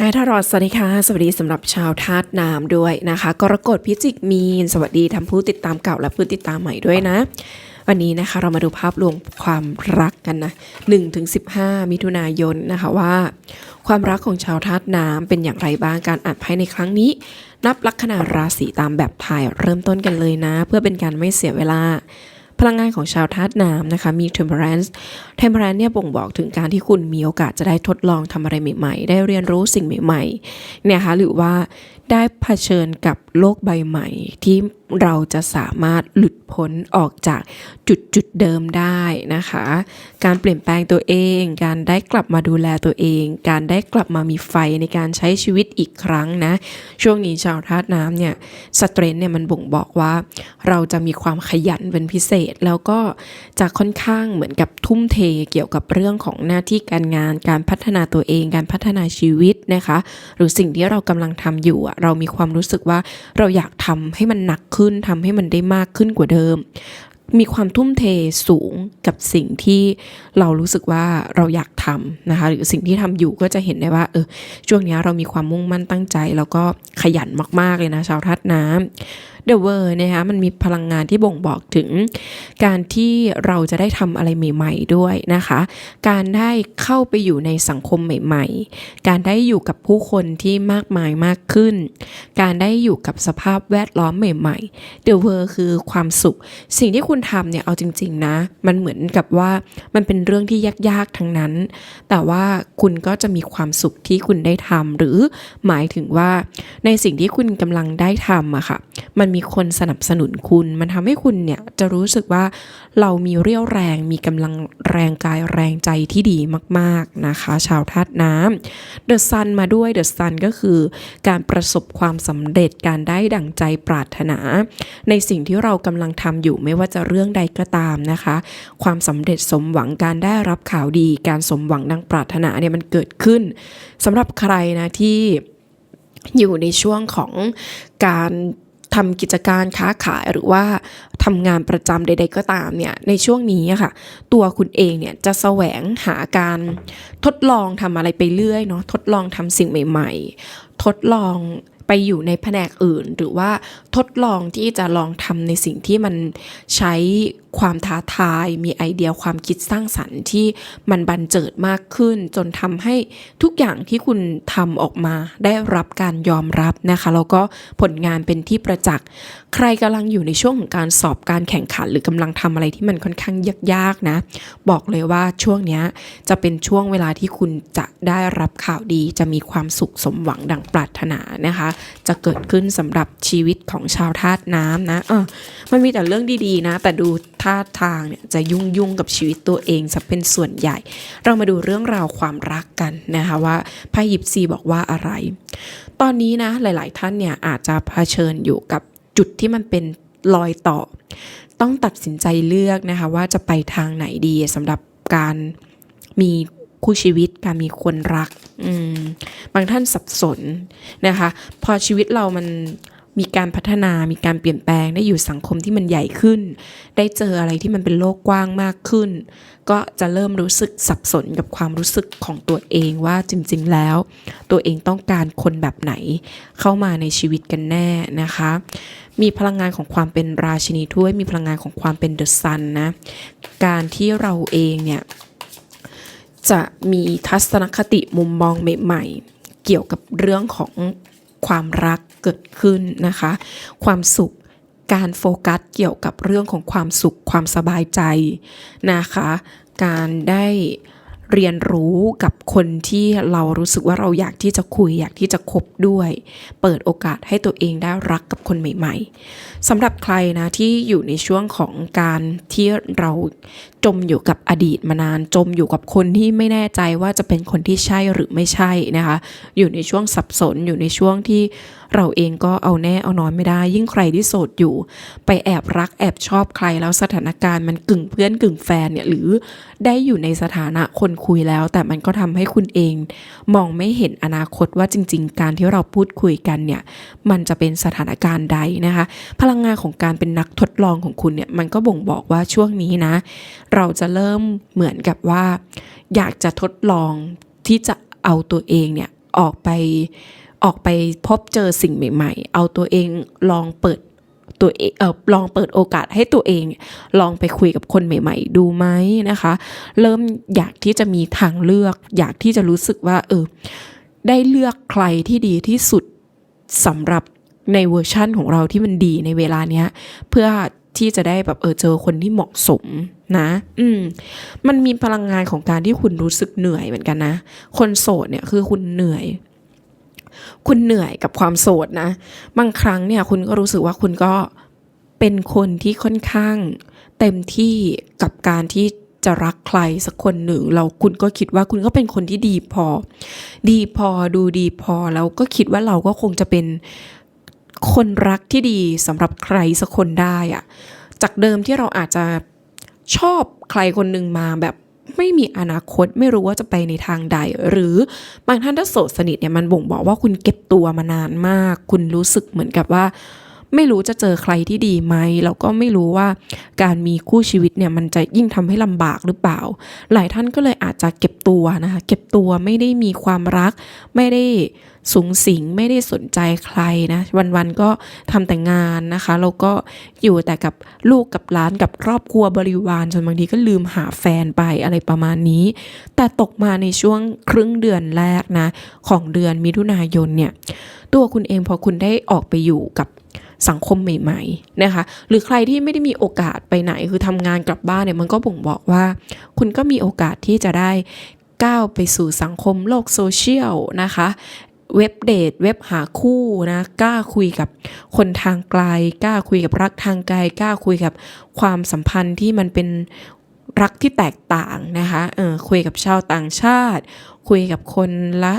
ฮทารอดสวัสดีค่ะ สวัสดีสำหรับชาวธาตุน้ำด้วยนะคะ กรกฎพิจิกมีน สวัสดีทำผู้ติดตามเก่าและผู้ติดตามใหม่ด้วยนะ วันนี้นะคะเรามาดูภาพรวมความรักกันนะ1-15 มิถุนายนนะคะว่า ความรักของชาวธาตุน้ำเป็นอย่างไรบ้างการอ่านไพ่ในครั้งนี้ นับลัคนาราศีตามแบบไทยเริ่มต้นกันเลยนะ เพื่อเป็นการไม่เสียเวลา พลังงานของชาวธาตุน้ำนะคะมี temperance temperance เนี่ยบ่งบอกถึงการที่คุณมีโอกาสจะได้ทดลองทำอะไรใหม่ๆ ได้เรียนรู้สิ่งใหม่ๆเนี่ยคะหรือว่า ได้เผชิญกับโลกใบใหม่ ที่เราจะสามารถหลุดพ้นออกจากจุดจุดเดิมได้นะคะ การเปลี่ยนแปลงตัวเอง การได้กลับมาดูแลตัวเอง การได้กลับมามีไฟในการใช้ชีวิตอีกครั้งนะ ช่วงนี้ชาวธาตุน้ำเนี่ยสเตรนเนี่ยมันบ่งบอกว่า เราจะมีความขยันเป็นพิเศษ แล้วก็จะค่อนข้างเหมือนกับทุ่มเทเกี่ยวกับเรื่องของหน้าที่การงาน การพัฒนาตัวเอง การพัฒนาชีวิตนะคะ หรือสิ่งที่เรากำลังทำอยู่อะเรามีความรู้สึกว่าเราอยากทำให้มันหนักขึ้นทำให้มันได้มากขึ้นกว่าเดิม มีความทุ่มเทสูงกับสิ่งที่เรารู้สึกว่าเราอยากทำนะคะหรือสิ่งที่ทำอยู่ก็จะเห็นได้ว่าเออช่วงนี้เรามีความมุ่งมั่นตั้งใจ แล้วก็ขยันมากๆเลยนะชาวทัดน้ำ เดอะเวอร์นะคะมันมีพลังงานที่บ่งบอกถึง การที่เราจะได้ทำอะไรใหม่ ๆ ด้วยนะคะ การได้เข้าไปอยู่ในสังคมใหม่ ๆ การได้อยู่กับผู้คนที่มากมายมากขึ้น การได้อยู่กับสภาพแวดล้อมใหม่ๆ The World คือความสุข สิ่งที่คุณทำเนี่ยเอาจริง ๆ นะ มันเหมือนกับว่ามันเป็นเรื่องที่ยากๆทั้งนั้น แต่ว่าคุณก็จะมีความสุขที่คุณได้ทำหรือหมายถึงว่าในสิ่งที่คุณกำลังได้ทำอะค่ะ มันมีคนสนับสนุนคุณ มันทำให้คุณเนี่ยจะรู้สึกว่าเรามีเรี่ยวแรงมีกำลังแรงกายแรงใจที่ดีมากๆนะคะ ชาวธาตุน้ำ The Sun มาด้วย The Sun ก็คือ การประสบความสำเร็จการได้ดั่งใจปรารถนา ในสิ่งที่เรากำลังทำอยู่ไม่ว่าจะเรื่องใดก็ตามนะคะ ความสำเร็จสมหวังการได้รับข่าวดีการสมหวังดังปรารถนาเนี่ยมันเกิดขึ้นสำหรับใครนะที่อยู่ในช่วงของการ ทำกิจการค้าขายหรือว่าทำงานประจำใด ๆ ก็ตามเนี่ยในช่วงนี้ค่ะ ตัวคุณเองเนี่ยจะแสวงหาการทดลองทำอะไรไปเรื่อยเนาะทดลองทำสิ่งใหม่ ๆ ทดลองไปอยู่ในแผนกอื่น หรือว่าทดลองที่จะลองทำในสิ่งที่มันใช้ ความท้าทาย มีไอเดียความคิดสร้างสรรค์ที่มันบันเจิดมากขึ้น จนทำให้ทุกอย่างที่คุณทำออกมาได้รับการยอมรับนะคะ แล้วก็ผลงานเป็นที่ประจักษ์ ใครกำลังอยู่ในช่วงของการสอบการแข่งขัน หรือกำลังทำอะไรที่มันค่อนข้างยากๆนะ บอกเลยว่าช่วงนี้จะเป็นช่วงเวลาที่คุณจะได้รับข่าวดี จะมีความสุขสมหวังดังปรารถนานะคะ จะเกิดขึ้นสำหรับชีวิตของชาวธาตุน้ำนะเออมันมีแต่เรื่องดีๆนะ แต่ดูท่าทางเนี่ยจะยุ่งยุ่งๆกับชีวิตตัวเองจะเป็นส่วนใหญ่ เรามาดูเรื่องราวความรักกันนะคะว่าไพ่ยิปซีบอกว่าอะไร ตอนนี้นะหลาย ๆ ท่านเนี่ยอาจจะเผชิญอยู่กับจุดที่มันเป็นรอยต่อ ต้องตัดสินใจเลือกนะคะว่าจะไปทางไหนดีสำหรับการมีคู่ชีวิตการมีคนรักอืมบางท่านสับสนนะคะ พอชีวิตเรามัน มีการพัฒนามีการเปลี่ยนแปลงได้อยู่สังคมที่มันใหญ่ขึ้น ได้เจออะไรที่มันเป็นโลกกว้างมากขึ้น ก็จะเริ่มรู้สึกสับสนกับความรู้สึกของตัวเองว่าจริง ๆ แล้ว ตัวเองต้องการคนแบบไหน เข้ามาในชีวิตกันแน่นะคะ มีพลังงานของความเป็นราชินีถ้วยมีพลังงานของความเป็นเดอะซันนะการที่เราเองเนี่ยจะมีทัศนคติมุมมองใหม่ ๆ เกี่ยวกับเรื่องของ ความรักเกิดขึ้นนะคะ ความสุขการโฟกัสเกี่ยวกับเรื่องของความสุขความสบายใจนะคะ การได้เรียนรู้กับคนที่เรารู้สึกว่าเราอยากที่จะคุยอยากที่จะคบด้วย เปิดโอกาสให้ตัวเองได้รักกับคนใหม่ ๆสำหรับใครนะที่อยู่ในช่วงของการที่เรา จมอยู่กับอดีตมานาน จมอยู่กับคนที่ไม่แน่ใจว่าจะเป็นคนที่ใช่หรือไม่ใช่นะคะ อยู่ในช่วงสับสนอยู่ในช่วงที่เราเองก็เอาแน่เอานอนไม่ได้ ยิ่งใครที่โสดอยู่ ไปแอบรักแอบชอบใครแล้วสถานการณ์มันกึ่งเพื่อนกึ่งแฟนเนี่ยหรือได้อยู่ในสถานะคนคุยแล้ว แต่มันก็ทำให้คุณเอง มองไม่เห็นอนาคตว่าจริง ๆ การที่เราพูดคุยกันเนี่ยมันจะเป็นสถานการณ์ใดนะคะ พลังงานของการเป็นนักทดลองของคุณเนี่ยมันก็บ่งบอกว่าช่วงนี้นะเราจะเริ่มเหมือนกับว่า อยากจะทดลองที่จะเอาตัวเองเนี่ยออกไปออกไปพบเจอสิ่งใหม่ๆ เอาตัวเองลองเปิดตัวเองเออลองเปิดโอกาสให้ตัวเอง ลองไปคุยกับคนใหม่ๆ ดูไหมนะคะ เริ่มอยากที่จะมีทางเลือก อยากที่จะรู้สึกว่าเออได้เลือกใครที่ดีที่สุดสำหรับในเวอร์ชั่นของเราที่มันดีในเวลาเนี้ย เพื่อที่จะได้แบบเออเจอคนที่เหมาะสม นะ อืม มันมีพลังงานของการที่คุณรู้สึกเหนื่อยเหมือนกันนะ คนโสดเนี่ยคือคุณเหนื่อย คุณเหนื่อยกับความโสดนะ บางครั้งเนี่ยคุณก็รู้สึกว่าคุณก็เป็นคนที่ค่อนข้างเต็มที่กับการที่จะรักใครสักคนหนึ่ง เราคุณก็คิดว่าคุณก็เป็นคนที่ดีพอ ดีพอดูดีพอแล้วก็คิดว่าเราก็คงจะเป็นคนรักที่ดีสำหรับใครสักคนได้อะจากเดิมที่เราอาจจะ ชอบใครคนหนึ่งมาแบบไม่มีอนาคตไม่รู้ว่าจะไปในทางใด หรือบางท่านถ้าโสดสนิทเนี่ยมันบ่งบอกว่าคุณเก็บตัวมานานมาก คุณรู้สึกเหมือนกับว่า ไม่รู้จะเจอใครที่ดีไหมแล้วก็ไม่รู้ว่าการมีคู่ชีวิตเนี่ยมันจะยิ่งทำให้ลำบากหรือเปล่า หลายท่านก็เลยอาจจะเก็บตัวนะคะเก็บตัวไม่ได้มีความรัก ไม่ได้สูงสิงไม่ได้สนใจใครนะวันๆก็ทำแต่งานนะคะแล้วก็อยู่แต่กับลูกกับหลานกับครอบครัวบริวารจนบางทีก็ลืมหาแฟนไปอะไรประมาณนี้ แต่ตกมาในช่วงครึ่งเดือนแรกนะของเดือนมิถุนายนเนี่ยตัวคุณเองพอคุณได้ออกไปอยู่กับ สังคมใหม่ ๆนะคะ หรือใครที่ไม่ได้มีโอกาสไปไหนคือทำงานกลับบ้านเนี่ยมันก็บ่งบอกว่า คุณก็มีโอกาสที่จะได้ก้าวไปสู่สังคมโลกโซเชียลนะคะเว็บเดทเว็บหาคู่นะกล้าคุยกับคนทางไกลกล้าคุยกับรักทางไกลกล้าคุยกับความสัมพันธ์ที่มันเป็นรักที่แตกต่างนะคะเออคุยกับชาวต่างชาติ คุยกับคนละ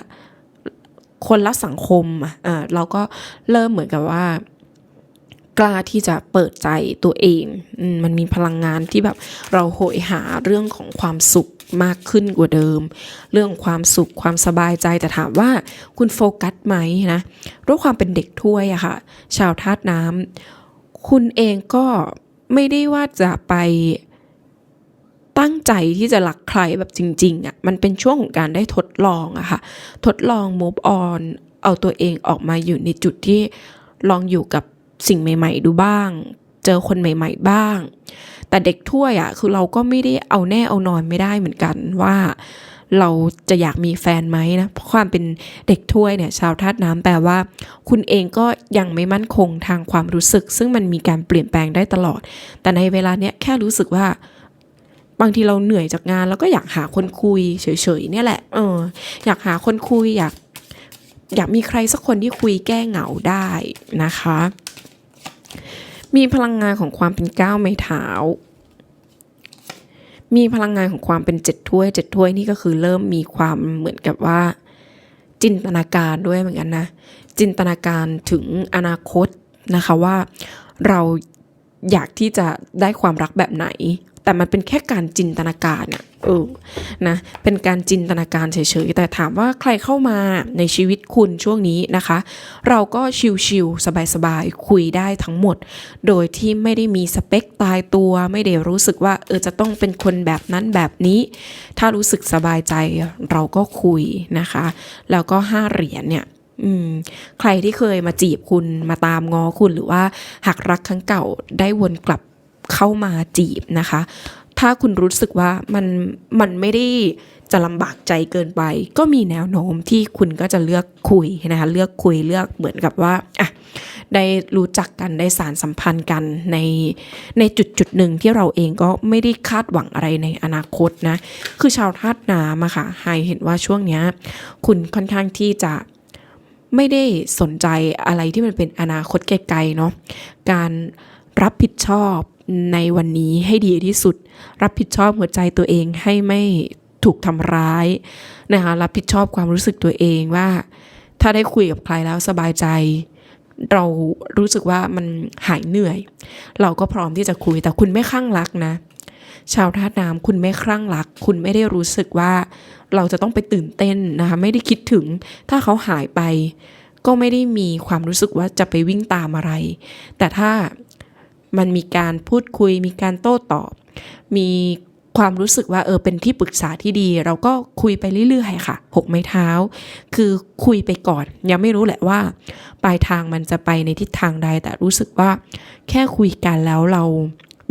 คนละสังคมอะเออเราก็เริ่มเหมือนกับว่า กล้าที่จะเปิดใจตัวเองอมมันมีพลังงานที่แบบเราโหยหาเรื่องของความสุขมากขึ้นกว่าเดิม เรื่องความสุขความสบายใจแต่ถามว่าคุณโฟกัสไหมนะด้วยความเป็นเด็กถ้วยอะค่ะ ชาวธาตุน้ำคุณเองก็ไม่ได้ว่าจะไปตั้งใจที่จะรักใครแบบจริงๆอะมันเป็นช่วงของการได้ทดลองอะค่ะ ทดลอง move on เอาตัวเองออกมาอยู่ในจุดที่ลองอยู่กับ สิ่งใหม่ ๆ ดูบ้าง เจอคนใหม่ ๆ บ้าง แต่เด็กถ้วยอะคือเราก็ไม่ได้เอาแน่เอานอนไม่ได้เหมือนกันว่าเราจะอยากมีแฟนไหมนะ เพราะความเป็นเด็กถ้วยเนี่ย ชาวธาตุน้ำแปลว่า คุณเองก็ยังไม่มั่นคงทางความรู้สึก ซึ่งมันมีการเปลี่ยนแปลงได้ตลอด แต่ในเวลาเนี้ยแค่รู้สึกว่า บางทีเราเหนื่อยจากงาน แล้วก็อยากหาคนคุยเฉยๆเนี่ยแหละ เออ อยากหาคนคุยอยาก อยากมีใครสักคนที่คุยแก้เหงาได้นะคะ มีพลังงานของความเป็นก้าวไม้เท้า มีพลังงานของความเป็นเจ็ดถ้วยเจ็ดถ้วยนี่ก็คือเริ่มมีความเหมือนกับว่า จินตนาการด้วยเหมือนกันนะ จินตนาการถึงอนาคตนะคะว่าเราอยากที่จะได้ความรักแบบไหน แต่มันเป็นแค่การจินตนาการอะเออนะเป็นการจินตนาการเฉยๆแต่ถามว่าใครเข้ามาในชีวิตคุณช่วงนี้นะคะ เราก็ชิลๆสบายๆคุยได้ทั้งหมด โดยที่ไม่ได้มีสเปคตายตัว ไม่ได้รู้สึกว่าเออจะต้องเป็นคนแบบนั้นแบบนี้ ถ้ารู้สึกสบายใจเราก็คุยนะคะ แล้วก็ห้าเหรียญเนี่ยอืมใครที่เคยมาจีบคุณมาตามงอคุณหรือว่าหากรักครั้งเก่าได้วนกลับ เข้ามาจีบนะคะ ถ้าคุณรู้สึกว่ามันมันไม่ได้จะลำบากใจเกินไป ก็มีแนวโน้มที่คุณก็จะเลือกคุยนะคะเลือกคุยเลือกเหมือนกับว่าอะได้รู้จักกันได้สารสัมพันธ์กันในในจุดจุดหนึ่งที่เราเองก็ไม่ได้คาดหวังอะไรในอนาคตนะ คือชาวธาตุน้ำอะค่ะไฮเห็นว่าช่วงเนี้ยคุณค่อนข้างที่จะไม่ได้สนใจอะไรที่มันเป็นอนาคตไกลๆเนาะการ รับผิดชอบในวันนี้ให้ดีที่สุด รับผิดชอบหัวใจตัวเองให้ไม่ถูกทำร้ายนะคะรับผิดชอบความรู้สึกตัวเองว่า ถ้าได้คุยกับใครแล้วสบายใจ เรารู้สึกว่ามันหายเหนื่อย เราก็พร้อมที่จะคุยแต่คุณไม่คลั่งรักนะ ชาวธาตุน้ำคุณไม่คลั่งรัก คุณไม่ได้รู้สึกว่าเราจะต้องไปตื่นเต้นนะคะไม่ได้คิดถึงถ้าเขาหายไปก็ไม่ได้มีความรู้สึกว่าจะไปวิ่งตามอะไร แต่ถ้า มันมีการพูดคุย มีการโต้ตอบ มีความรู้สึกว่าเออเป็นที่ปรึกษาที่ดี เราก็คุยไปเรื่อยๆค่ะหกไม้เท้า คือคุยไปก่อน ยังไม่รู้แหละว่า ปลายทางมันจะไปในทิศทางใด แต่รู้สึกว่า แค่คุยกันแล้วเรา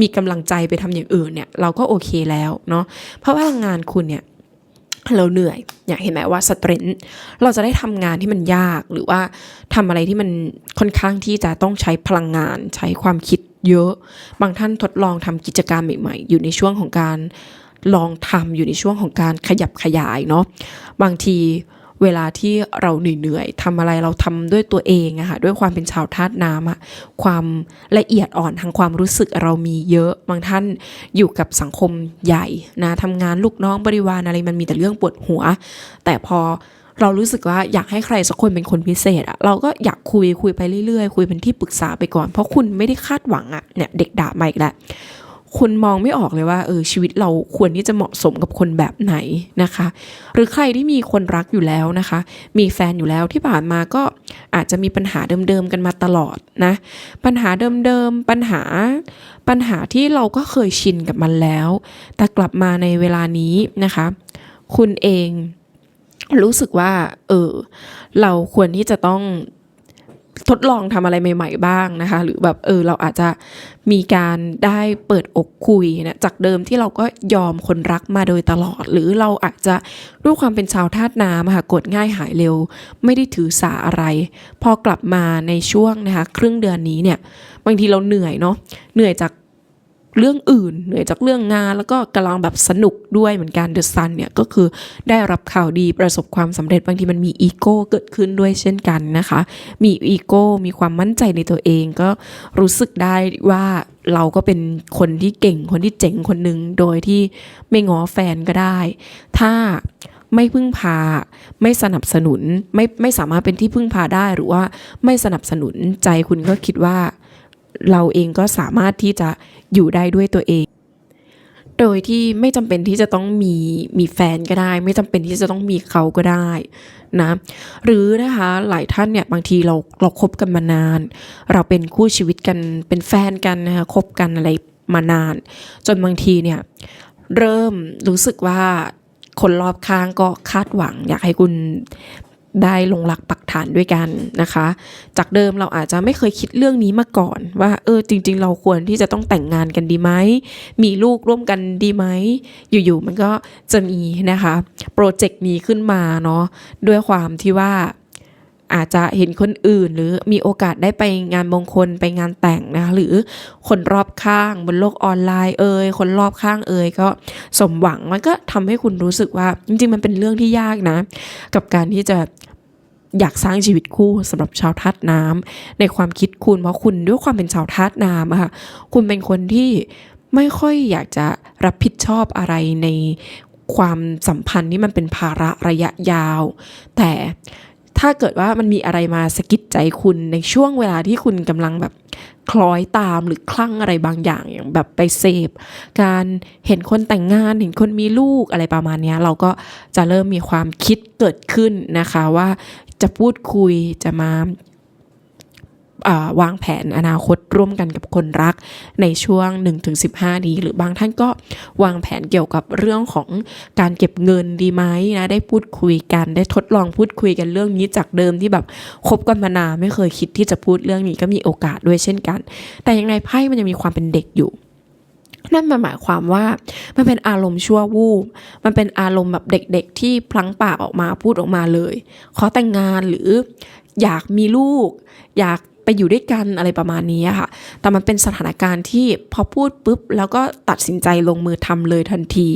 มีกำลังใจไปทำอย่างอื่นเนี่ย เราก็โอเคแล้วเนาะเพราะว่างานคุณเนี่ยเราเหนื่อยอยากเห็นไหมว่าสตรนเราจะได้ทำงานที่มันยากหรือว่าทำอะไรที่มันค่อนข้างที่จะต้องใช้พลังงานใช้ความคิด เยอะ บางท่านทดลองทำกิจการใหม่ๆ อยู่ในช่วงของการลองทำอยู่ในช่วงของการขยับขยายเนาะบางทีเวลาที่เราเหนื่อยๆทำอะไรเราทำด้วยตัวเองอะค่ะด้วยความเป็นชาวธาตุน้ำอะความละเอียดอ่อนทางความรู้สึกเรามีเยอะ บางท่านอยู่กับสังคมใหญ่นะทำงานลูกน้องบริวารอะไรมันมีแต่เรื่องปวดหัว แต่พอ เรารู้สึกว่าอยากให้ใครสักคนเป็นคนพิเศษอะเราก็อยากคุยคุยไปเรื่อยๆ คุยเป็นที่ปรึกษาไปก่อน เพราะคุณไม่ได้คาดหวังอะเนี่ยเด็กด่ามาอีกแล้วคุณมองไม่ออกเลยว่าเออชีวิตเราควรที่จะเหมาะสมกับคนแบบไหนนะคะ หรือใครที่มีคนรักอยู่แล้วนะคะ มีแฟนอยู่แล้วที่ผ่านมาก็อาจจะมีปัญหาเดิมๆกันมาตลอดนะปัญหาเดิมๆปัญหาปัญหาที่เราก็เคยชินกับมันแล้ว แต่กลับมาในเวลานี้นะคะ คุณเอง รู้สึกว่า เออ เราควรที่จะต้องทดลองทำอะไรใหม่ ๆ บ้างนะคะ หรือแบบเออเราอาจจะมีการได้เปิดอกคุยนะจากเดิมที่เราก็ยอมคนรักมาโดยตลอด หรือเราอาจจะด้วยความเป็นชาวธาตุน้ำค่ะกดง่ายหายเร็ว ไม่ได้ถือสาอะไร พอกลับมาในช่วงนะคะ ครึ่งเดือนนี้เนี่ย บางทีเราเหนื่อยเนาะเหนื่อยจาก เรื่องอื่นเหนื่อยจากเรื่องงานแล้วก็กำลังแบบสนุกด้วยเหมือนกันเดอะซันเนี่ยก็คือได้รับข่าวดีประสบความสำเร็จบางทีมันมีอีโก้เกิดขึ้นด้วยเช่นกันนะคะ มีอีโก้มีความมั่นใจในตัวเองก็รู้สึกได้ว่าเราก็เป็นคนที่เก่งคนที่เจ๋งคนหนึ่งโดยที่ไม่ง้อแฟนก็ได้ ถ้าไม่พึ่งพา ไม่สนับสนุน ไม่ไม่สามารถเป็นที่พึ่งพาได้หรือว่าไม่สนับสนุนใจคุณก็คิดว่า เราเองก็สามารถที่จะอยู่ได้ด้วยตัวเอง โดยที่ไม่จำเป็นที่จะต้องมีมีแฟนก็ได้ ไม่จำเป็นที่จะต้องมีเขาก็ได้นะหรือนะคะหลายท่านเนี่ยบางทีเราเราคบกันมานาน เราเป็นคู่ชีวิตกันเป็นแฟนกันนะคะคบกันอะไรมานาน จนบางทีเนี่ยเริ่มรู้สึกว่าคนรอบข้างก็คาดหวัง อยากให้คุณ ได้ลงหลักปักฐานด้วยกันนะคะ จากเดิมเราอาจจะไม่เคยคิดเรื่องนี้มาก่อน ว่าเออจริง ๆ เราควรที่จะต้องแต่งงานกันดีไหม มีลูกร่วมกันดีไหม อยู่ๆมันก็จะมีนะคะโปรเจกต์นี้ขึ้นมาเนาะด้วยความที่ว่าอาจจะเห็นคนอื่น หรือมีโอกาสได้ไปงานมงคลไปงานแต่งนะหรือคนรอบข้างบนโลกออนไลน์เอ่ยคนรอบข้างเอ่ยก็สมหวังมันก็ทำให้คุณรู้สึกว่าจริง ๆ มันเป็นเรื่องที่ยากนะ กับการที่จะ อยากสร้างชีวิตคู่สำหรับชาวธาตุน้ำในความคิดคุณเพราะคุณด้วยความเป็นชาวธาตุน้ำอะค่ะคุณเป็นคนที่ไม่ค่อยอยากจะรับผิดชอบอะไรในความสัมพันธ์ที่มันเป็นภาระระยะยาว แต่ถ้าเกิดว่ามันมีอะไรมาสะกิดใจคุณในช่วงเวลาที่คุณกำลังแบบคล้อยตามหรือคลั่งอะไรบางอย่างอย่างแบบไปเสพการเห็นคนแต่งงานเห็นคนมีลูกอะไรประมาณนี้เราก็จะเริ่มมีความคิดเกิดขึ้นนะคะว่า จะพูดคุยจะมาวางแผนอนาคตร่วมกันกับคนรักในช่วง 1-15นี้หรือบางท่านก็วางแผนเกี่ยวกับเรื่องของการเก็บเงินดีไหมนะได้พูดคุยกันได้ทดลองพูดคุยกันเรื่องนี้จากเดิมที่แบบคบกันมานานไม่เคยคิดที่จะพูดเรื่องนี้ก็มีโอกาสด้วยเช่นกัน แต่ยังไงไพ่มันยังมีความเป็นเด็กอยู่ นั่นมันหมายความว่ามันเป็นอารมณ์ชั่ววูบ มันเป็นอารมณ์แบบเด็กๆ ที่พลั้งปากออกมาพูดออกมาเลย ขอแต่งงานหรืออยากมีลูก อยากไปอยู่ด้วยกันอะไรประมาณนี้ค่ะ แต่มันเป็นสถานการณ์ที่พอพูดปุ๊บ แล้วก็ตัดสินใจลงมือทำเลยทันที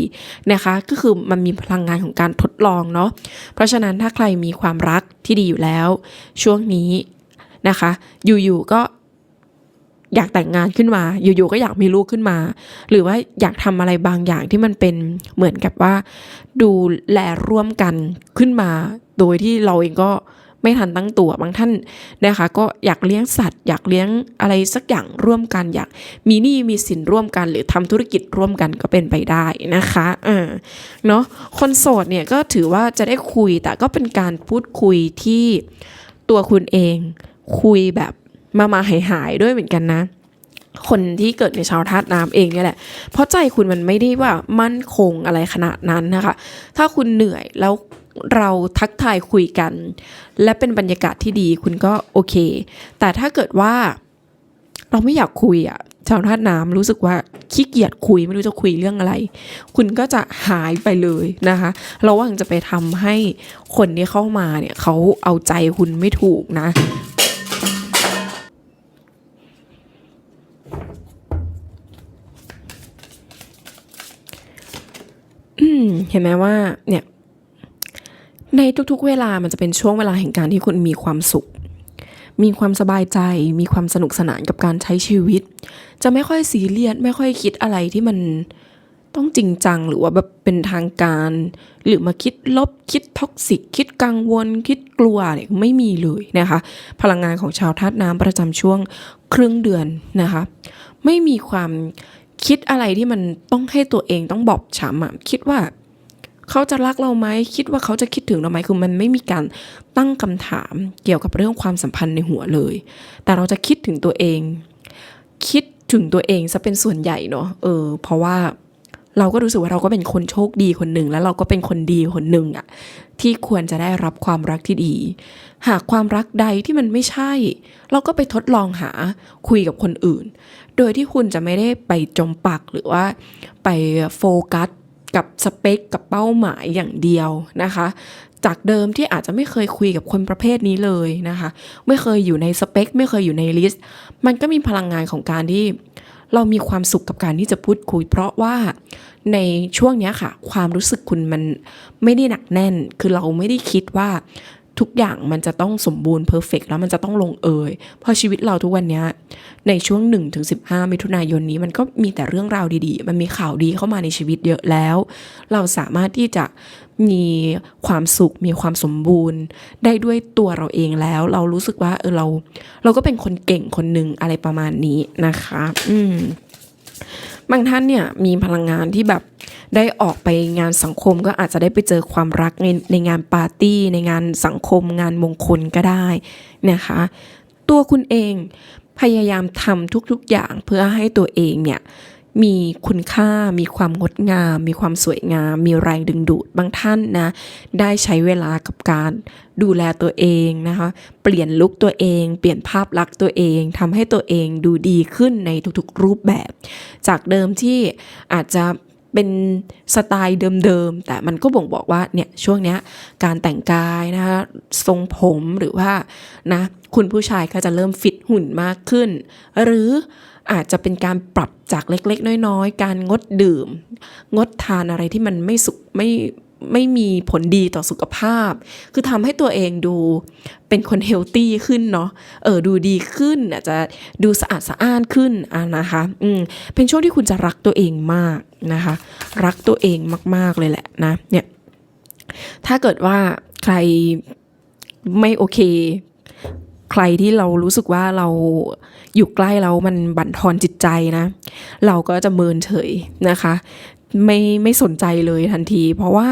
นะคะ ก็คือมันมีพลังงานของการทดลองเนาะ เพราะฉะนั้นถ้าใครมีความรักที่ดีอยู่แล้ว ช่วงนี้นะคะ อยู่ๆก็ อยากแต่งงานขึ้นมา อยู่ๆก็อยากมีลูกขึ้นมา หรือว่าอยากทำอะไรบางอย่างที่มันเป็นเหมือนกับว่า ดูแลร่วมกันขึ้นมา โดยที่เราเองก็ไม่ทันตั้งตัวบางท่านนะคะ ก็อยากเลี้ยงสัตว์ อยากเลี้ยงอะไรสักอย่างร่วมกัน อยากมีหนี้มีสินร่วมกัน หรือทำธุรกิจร่วมกันก็เป็นไปได้นะคะเออเนาะคนโสดเนี่ยก็ถือว่าจะได้คุยแต่ก็เป็นการพูดคุยที่ตัวคุณเองคุยแบบ มามาหายหายๆด้วยเหมือนกันนะ คนที่เกิดในชาวธาตุน้ำเองเนี่ยแหละ เพราะใจคุณมันไม่ได้ว่ามั่นคงอะไรขนาดนั้นนะคะ ถ้าคุณเหนื่อยแล้วเราทักทายคุยกัน และเป็นบรรยากาศที่ดีคุณก็โอเค แต่ถ้าเกิดว่าเราไม่อยากคุยอะชาวธาตุน้ำรู้สึกว่าขี้เกียจคุยไม่รู้จะคุยเรื่องอะไร คุณก็จะหายไปเลยนะคะเระหว่างจะไปทำให้คนที่เข้ามาเนี่ยเขาเอาใจคุณไม่ถูกนะ เห็นไหมว่าเนี่ยในทุกๆ เวลามันจะเป็นช่วงเวลาแห่งการที่คุณมีความสุข มีความสบายใจ มีความสนุกสนานกับการใช้ชีวิต จะไม่ค่อยซีเรียสไม่ค่อยคิดอะไรที่มันต้องจริงจังหรือว่าแบบเป็นทางการ หรือมาคิดลบคิดท็อกซิกคิดกังวล คิดกลัวเนี่ยไม่มีเลยนะคะ พลังงานของชาวธาตุน้ำประจำช่วงครึ่งเดือนนะคะ ไม่มีความ คิดอะไรที่มันต้องให้ตัวเองต้องบอบช้ำอะคิดว่าเขาจะรักเราไหมคิดว่าเขาจะคิดถึงเราไหมคือมันไม่มีการตั้งคำถามเกี่ยวกับเรื่องความสัมพันธ์ในหัวเลย แต่เราจะคิดถึงตัวเอง คิดถึงตัวเองซะเป็นส่วนใหญ่เนาะเออเพราะว่า เราก็รู้สึกว่าเราก็เป็นคนโชคดีคนหนึ่ง แล้วเราก็เป็นคนดีคนหนึ่งอะที่ควรจะได้รับความรักที่ดี หากความรักใดที่มันไม่ใช่ เราก็ไปทดลองหาคุยกับคนอื่น โดยที่คุณจะไม่ได้ไปจมปักหรือว่าไปโฟกัสกับสเปคกับเป้าหมายอย่างเดียวนะคะ จากเดิมที่อาจจะไม่เคยคุยกับคนประเภทนี้เลยนะคะ ไม่เคยอยู่ในสเปค ไม่เคยอยู่ในลิสต์ มันก็มีพลังงานของการที่ เรามีความสุขกับการที่จะพูดคุย เพราะว่าในช่วงนี้ค่ะ ความรู้สึกคุณมันไม่ได้หนักแน่น คือเราไม่ได้คิดว่า ทุกอย่างมันจะต้องสมบูรณ์เพอร์เฟกแล้วมันจะต้องลงเอยเพราะชีวิตเราทุกวันนี้ในช่วง1-15ถึง15 มิถุนายนนี้มันก็มีแต่เรื่องราวดีๆ มันมีข่าวดีเข้ามาในชีวิตเยอะแล้ว เราสามารถที่จะมีความสุขมีความสมบูรณ์ ได้ด้วยตัวเราเองแล้ว เรารู้สึกว่าเออเรา เราก็เป็นคนเก่งคนหนึ่งอะไรประมาณนี้นะคะ อืมบางท่านเนี่ยมีพลังงานที่แบบ ได้ออกไปงานสังคมก็อาจจะได้ไปเจอความรักในในงานปาร์ตี้ ในงานสังคม งานมงคลก็ได้นะคะ ตัวคุณเองพยายามทำทุกๆอย่างเพื่อให้ตัวเองเนี่ยมีคุณค่า มีความงดงาม มีความสวยงาม มีแรงดึงดูด บางท่านนะ ได้ใช้เวลากับการดูแลตัวเองนะคะ เปลี่ยนลุคตัวเอง เปลี่ยนภาพลักษณ์ตัวเองทำให้ตัวเองดูดีขึ้นในทุกๆรูปแบบ จากเดิมที่อาจจะ เป็นสไตล์เดิมๆ แต่มันก็บ่งบอกว่าเนี่ยช่วงเนี้ยการแต่งกายนะคะทรงผมหรือว่านะคุณผู้ชายก็จะเริ่มฟิตหุ่นมากขึ้น หรืออาจจะเป็นการปรับจากเล็กๆ น้อยๆ การงดดื่ม งดทานอะไรที่มันไม่สุขไม่ ไม่มีผลดีต่อสุขภาพ คือทำให้ตัวเองดูเป็นคนเฮลตี้ขึ้นเนาะ เออดูดีขึ้นอาจจะดูสะอาดสะอ้านขึ้นอะนะคะ อืม เป็นช่วงที่คุณจะรักตัวเองมากนะคะ รักตัวเองมาก ๆ เลยแหละนะ เนี่ย ถ้าเกิดว่าใครไม่โอเค ใครที่เรารู้สึกว่าเราอยู่ใกล้แล้วมันบั่นทอนจิตใจนะ เราก็จะเมินเฉยนะคะ ไม่ไม่สนใจเลยทันที เพราะว่า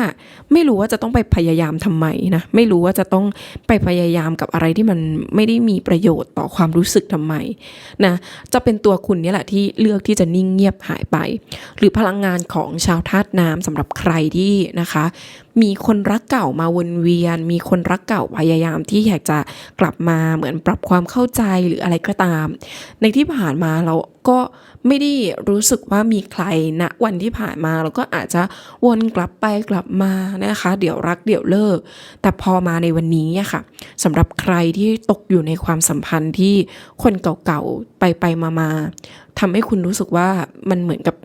ไม่รู้ว่าจะต้องไปพยายามทำไมนะไม่รู้ว่าจะต้องไปพยายามกับอะไรที่มันไม่ได้มีประโยชน์ต่อความรู้สึกทำไมนะจะเป็นตัวคุณนี่แหละที่เลือกที่จะนิ่งเงียบหายไป หรือพลังงานของชาวธาตุน้ำสำหรับใครที่นะคะ มีคนรักเก่ามาวนเวียน มีคนรักเก่าพยายามที่อยากจะกลับมาเหมือนปรับความเข้าใจหรืออะไรก็ตาม ในที่ผ่านมาเราก็ไม่ได้รู้สึกว่ามีใครณนะวันที่ผ่านมาเราก็อาจจะวนกลับไปกลับมานะคะ เดี๋ยวรักเดี๋ยวเลิก แต่พอมาในวันนี้ค่ะสำหรับใครที่ตกอยู่ในความสัมพันธ์ที่คนเก่าๆไปไปมามาๆทำให้คุณรู้สึกว่ามันเหมือนกับ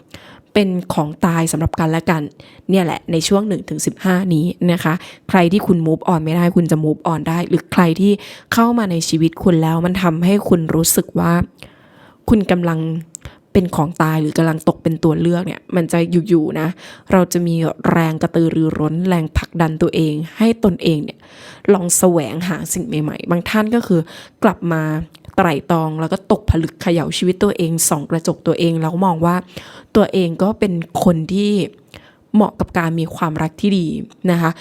เป็นของตายสำหรับกันและกัน เนี่ยแหละในช่วง 1-15 นี้นะคะ ใครที่คุณ move on ไม่ได้คุณจะ move on ได้ หรือใครที่เข้ามาในชีวิตคุณแล้ว มันทำให้คุณรู้สึกว่า คุณกำลังเป็นของตายหรือกำลังตกเป็นตัวเลือกเนี่ย มันจะอยู่ๆนะ เราจะมีแรงกระตือรือร้น แรงผลักดันตัวเอง ให้ตนเองเนี่ยลองแสวงหาสิ่งใหม่ ๆ บางท่านก็คือกลับมา ไตร่ตรองแล้วก็ตกผลึกเขย่าชีวิตตัวเองส่องกระจกตัวเองแล้วมองว่าตัวเองก็เป็นคนที่เหมาะกับการมีความรักที่ดีนะคะ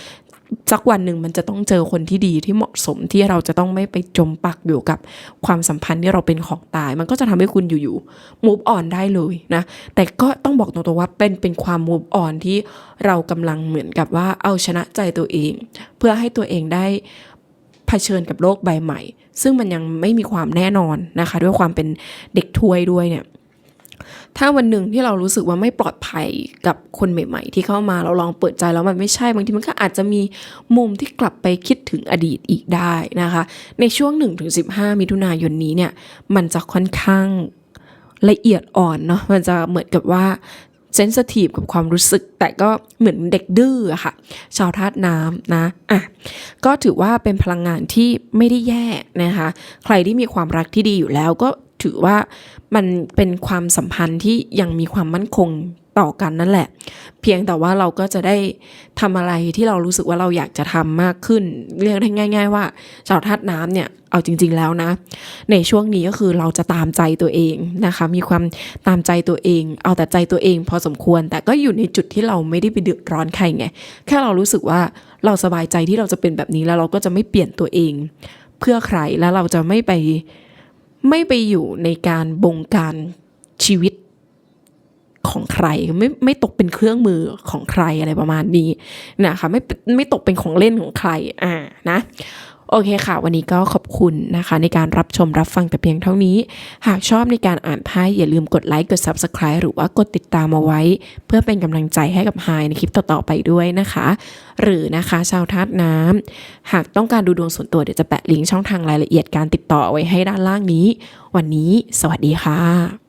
สักวันหนึ่งมันจะต้องเจอคนที่ดีที่เหมาะสมที่เราจะต้องไม่ไปจมปักอยู่กับความสัมพันธ์ที่เราเป็นของตาย มันก็จะทำให้คุณอยู่ๆ move on ได้เลยนะแต่ก็ต้องบอกตรงๆว่าเป็นเป็นความ move on ที่เรากำลังเหมือนกับว่าเอาชนะใจตัวเอง เพื่อให้ตัวเองได้ เผชิญกับโลกใบใหม่ ซึ่งมันยังไม่มีความแน่นอนนะคะ ด้วยความเป็นเด็กทวยด้วยเนี่ยถ้าวันหนึ่งที่เรารู้สึกว่าไม่ปลอดภัยกับคนใหม่ ๆ ที่เข้ามาเราลองเปิดใจแล้วมันไม่ใช่บางทีมันก็อาจจะมีมุมที่กลับไปคิดถึงอดีตอีกได้นะคะ ในช่วง 1-15 มิถุนายนนี้เนี่ยมันจะค่อนข้างละเอียดอ่อนเนาะมันจะเหมือนกับว่า เซนสทีฟกับความรู้สึก แต่ก็เหมือนเด็กดื้ออะค่ะ ชาวธาตุน้ำนะอะก็ถือว่าเป็นพลังงานที่ไม่ได้แย่นะคะ ใครที่มีความรักที่ดีอยู่แล้วก็ถือว่ามันเป็นความสัมพันธ์ที่ยังมีความมั่นคง ต่อกันนั่นแหละ เพียงแต่ว่าเราก็จะได้ทำอะไรที่เรารู้สึกว่าเราอยากจะทำมากขึ้น เรียกได้ง่าย ๆ ว่าชาวธาตุน้ำเนี่ยเอาจริง ๆแล้วนะ ในช่วงนี้ก็คือเราจะตามใจตัวเองนะคะ มีความตามใจตัวเอง เอาแต่ใจตัวเองพอสมควร แต่ก็อยู่ในจุดที่เราไม่ได้ไปเดือดร้อนใครไง แค่เรารู้สึกว่าเราสบายใจที่เราจะเป็นแบบนี้แล้วเราก็จะไม่เปลี่ยนตัวเอง เพื่อใครแล้วเราจะไม่ไปไม่ไปอยู่ในการบงการชีวิต ของใครไม่ไม่ตกเป็นเครื่องมือของใครอะไรประมาณนี้นะคะไม่ไม่ตกเป็นของเล่นของใครอ่านะโอเคค่ะ วันนี้ก็ขอบคุณนะคะ ในการรับชมรับฟังแต่เพียงเท่านี้ หากชอบในการอ่านไพ่อย่าลืมกดไลค์กด Subscribe หรือว่ากดติดตามเอาไว้ เพื่อเป็นกำลังใจให้กับไฮในคลิปต่อๆไปด้วยนะคะ หรือนะคะชาวธาตุน้ำหากต้องการดูดวงส่วนตัวเดี๋ยวจะแปะลิงก์ช่องทางรายละเอียดการติดต่อไว้ให้ด้านล่างนี้ วันนี้ สวัสดีค่ะ